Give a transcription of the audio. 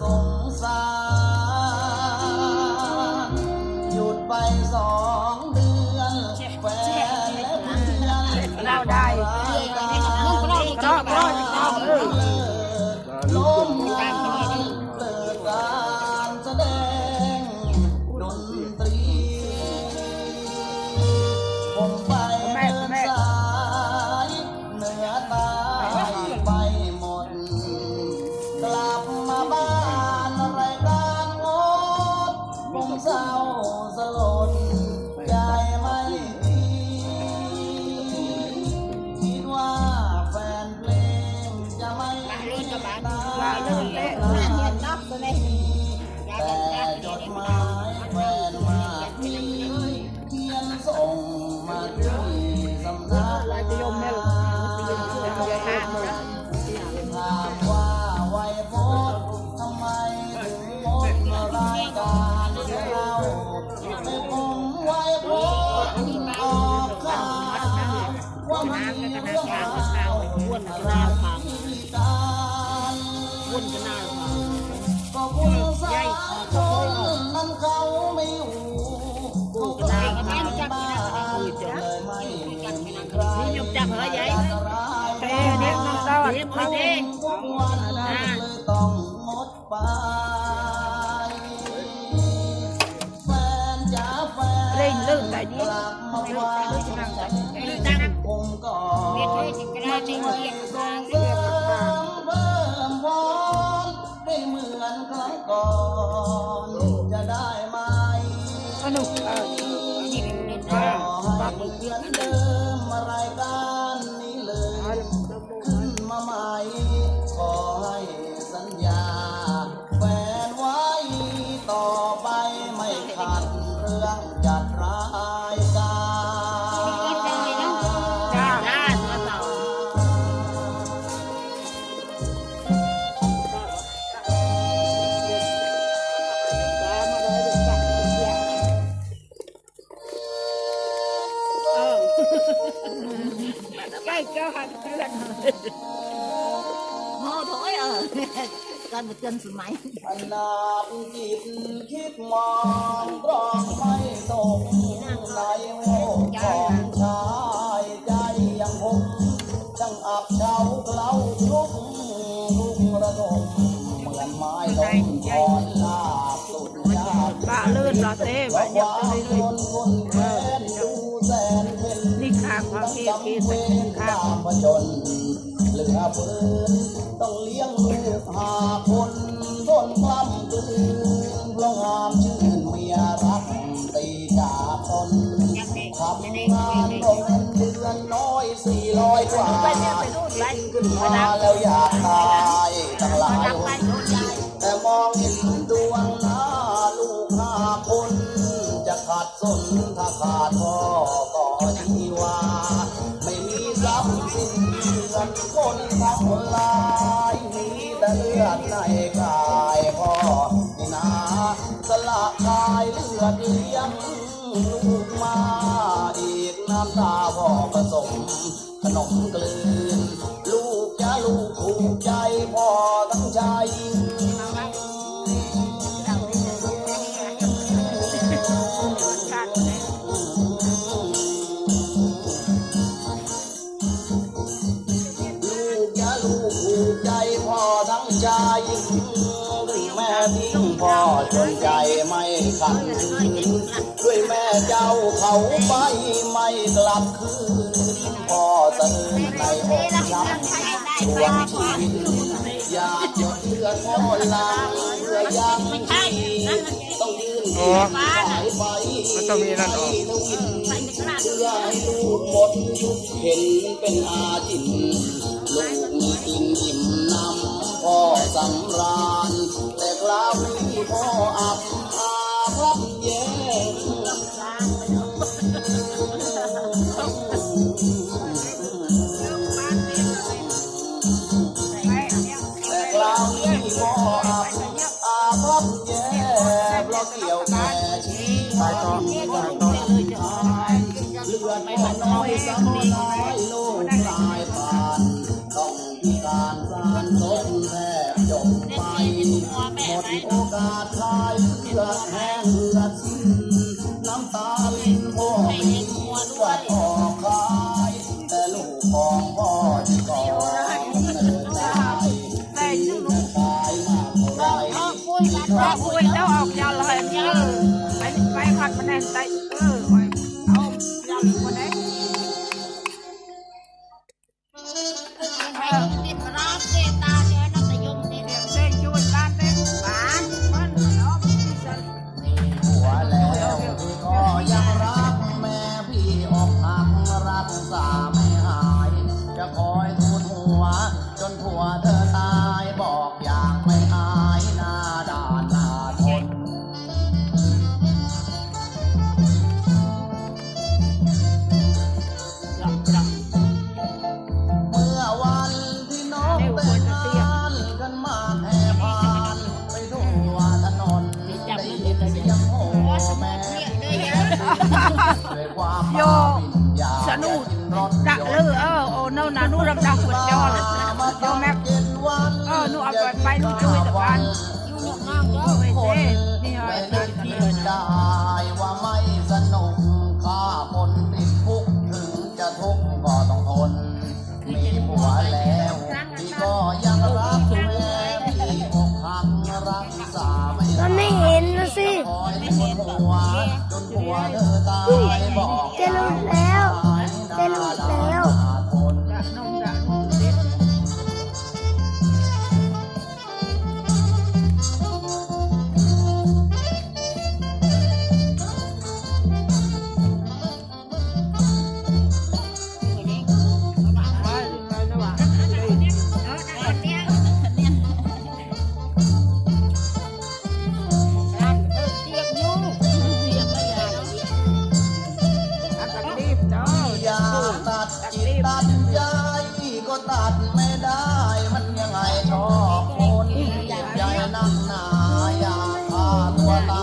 สงามแต่จดหมายแฟนมาทีเขียนส่งมาที่สำนักลายจะยมแม่ลูกยายห้ามเลยถามว่าไวยพจน์ทำไมถึงหมดรายการเราให้ผมไวยพจน์ออกข่าวว่ามีเรื่องราววนราธิการ วุ่นกันหน้าเราก็คุณสาชนนั้นเขาไม่อยู่เขากลับบ้านเลยไม่มีใครนี่ยกจับเหรอยายอันตรายเต้เนี่ยน้องต้อนทุกวันเลยต้องงดไป หันเพื่อนโง่ถอยเออการมาเตือนสมัยขนาดจิตคิดมองตรองไม่ตกในโลกของชายใจยังคงช่างอับเฉาเกลาลุกลุกระดมเหมือนไม้ล้มคอนลาบสุดยากบ้าลื่นเหรอเต้ว่าอยากจะเลยเลยคนแค้นดูแสนเพ็ญนี่ังจำสัเป็กนข้างตามผจญเหลือเฟืนต้องเลี้ยงลูกหาคนต้นกล้ำกลืนเพราะงามชื่นเมียรักตีจากตนทำงานก็เงินเดือนน้อยสี่ร้อยกว่าขึ้นมาแล้วอยากตายตั้งหลายคนแต่มองเห็นดวงหน้าลูกหาคนจะขาดสนถ้าขาดพ่อก็ชีวา มีทรัพย์สินเดือนคนทั้งหลายมีแต่เลือดในกายพ่อนี่นาสละกายเลือดเลี้ยงลูกมาอีกน้ำตาพ่อผสมขนมกลืนลูกจะลูกถูกใจพ่อทั้งใจ พ่อจนใจไม่ขัดขืนด้วยแม่เจ้าเขาไปไม่กลับคืนพ่อเตือนในอกช้ำดวงชีวิตอยากหยดเลือดพ่อลังเพื่อยังชีต้องยืนดีสายไปไมันต้องมีนั่นออกเพื่อให้ลูกหมดเห็นเป็นอาจินลูกมีกินอิ่ม พ่อสำราญ แต่คราวนี้พ่ออับอาพับแย่แต่คราวนี้พ่ออับอาพับแย่เพราะเกี่ยวแก่ชีไปต่อไปต่อเลือดพ่อน้อยสาวน้อย Uh. โยสนุกดักเลือเออโอ้นู่นนะนู่นรับดักกดจอเลยโยแม็กเออนู่นเอาไปไปนู่นช่วยตะวันอยู่นอกนอกเจ้าเว้ยเจ้นี่เหรอ Voilà.